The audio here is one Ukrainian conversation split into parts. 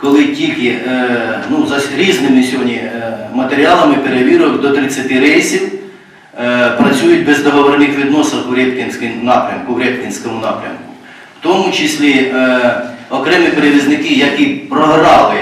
коли тільки е, ну, за різними сьогодні е, матеріалами перевірок до 30 рейсів е, працюють без договірних відносин у Рєпкінському напрямку, Рєпкінському напрямку. В тому числі окремі перевізники, які програли,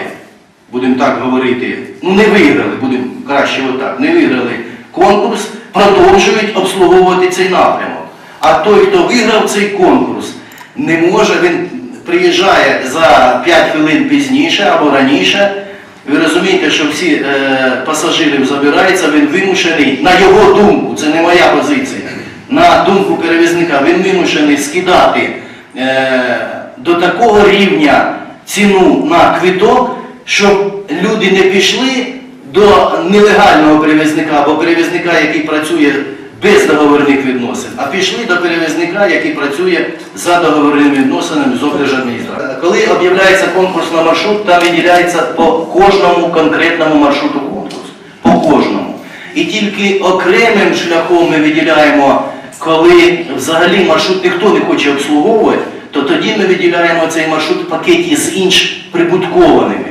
будемо так говорити, ну не виграли, будемо краще отак, не виграли конкурс, продовжують обслуговувати цей напрямок. А той, хто виграв цей конкурс, не може, він приїжджає за 5 хвилин пізніше або раніше. Ви розумієте, що всі е, пасажирів забираються, він вимушений, на його думку, це не моя позиція, на думку перевізника, він вимушений скидати е, до такого рівня ціну на квиток, щоб люди не пішли до нелегального перевізника або перевізника, який працює без договірних відносин, а пішли до перевізника, який працює за договірними відносинами з облдержадміністрації. Коли об'являється конкурс на маршрут, там виділяється по кожному конкретному маршруту конкурс. По кожному. І тільки окремим шляхом ми виділяємо, коли взагалі маршрут ніхто не хоче обслуговувати, то тоді ми виділяємо цей маршрут в пакеті з інш прибуткованими.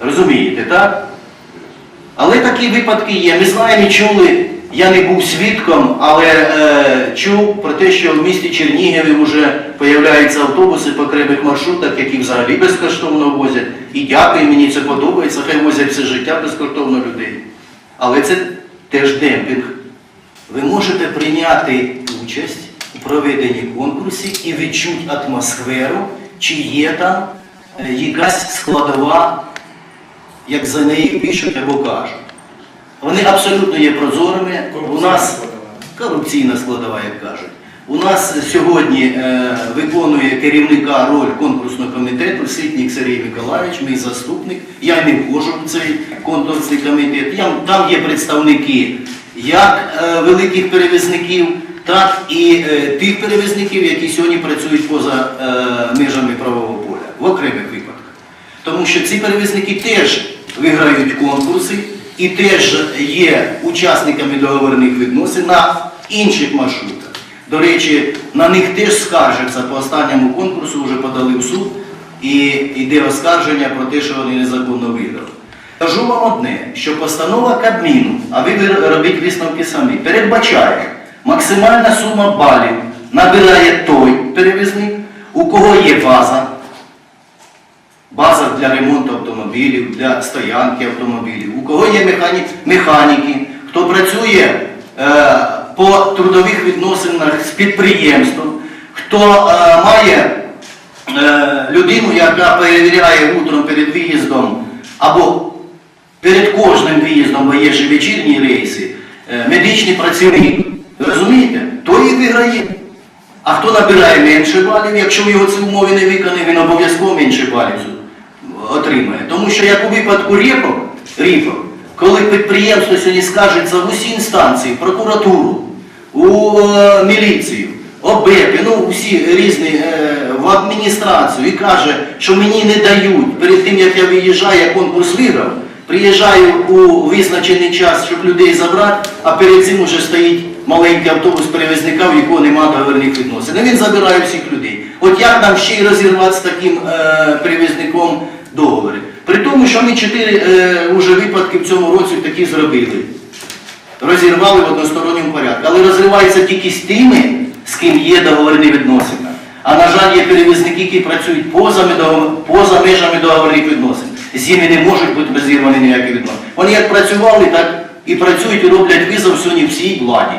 Розумієте, так? Але такі випадки є. Ми знаємо і чули, я не був свідком, але е, чув про те, що в місті Чернігові вже появляються автобуси по окремих маршрутах, які взагалі безкоштовно возять. І дякую, мені це подобається, хай возять все життя безкоштовно людей. Але це теж демпінг. Ви можете прийняти участь у проведенні конкурсів і відчути атмосферу, чи є там е, якась складова як за неї пишуть або кажуть. Вони абсолютно є прозорими. У нас корупційна складова, як кажуть. У нас сьогодні е, виконує керівника роль конкурсного комітету Ситнік Сергій Миколаївич, мій заступник. Я не входжу в цей конкурсний комітет. Я, там є представники як е, великих перевізників, так і е, тих перевізників, які сьогодні працюють поза е, межами правового поля в окремих випадках. Тому що ці перевізники теж виграють конкурси і теж є учасниками договірних відносин на інших маршрутах. До речі, на них теж скаржаться по останньому конкурсу, вже подали в суд і йде оскарження про те, що вони незаконно виграли. Кажу вам одне, що постанова Кабміну, а ви робіть висновки самі, передбачає максимальна сума балів набирає той перевізник, у кого є база, база для ремонту автомобілів, для стоянки автомобілів, у кого є механі... механіки, хто працює е, по трудових відносинах з підприємством, хто е, має е, людину, яка перевіряє утром перед виїздом або перед кожним виїздом, бо є і вечірні рейси, е, медичний працівник. Ви розумієте? Той і виграє. А хто набирає менше балів, якщо в його ці умови не виконає, він обов'язково менше балів отримає. Тому що як у випадку ріпок, ріпок коли підприємство сьогодні скажеться в усі інстанції, в прокуратуру, у е, міліцію, ОБЕПи, ну всі різні е, в адміністрацію і каже, що мені не дають перед тим, як я виїжджаю, я конкурс виграв, приїжджаю у визначений час, щоб людей забрати, а перед цим уже стоїть маленький автобус перевізника, в якого немає договірних відносин. І він забирає всіх людей. От як нам ще й розірвати з таким е, перевізником договори? При тому, що ми чотири е, уже випадки в цьому році такі зробили. Розірвали в односторонньому порядку. Але розривається тільки з тими, з ким є договірні відносини. А на жаль, є перевізники, які працюють поза, поза межами договірних ними не можуть бути розірвані ніякі відносини. Вони як працювали, так і працюють і роблять визов сьогодні всій владі.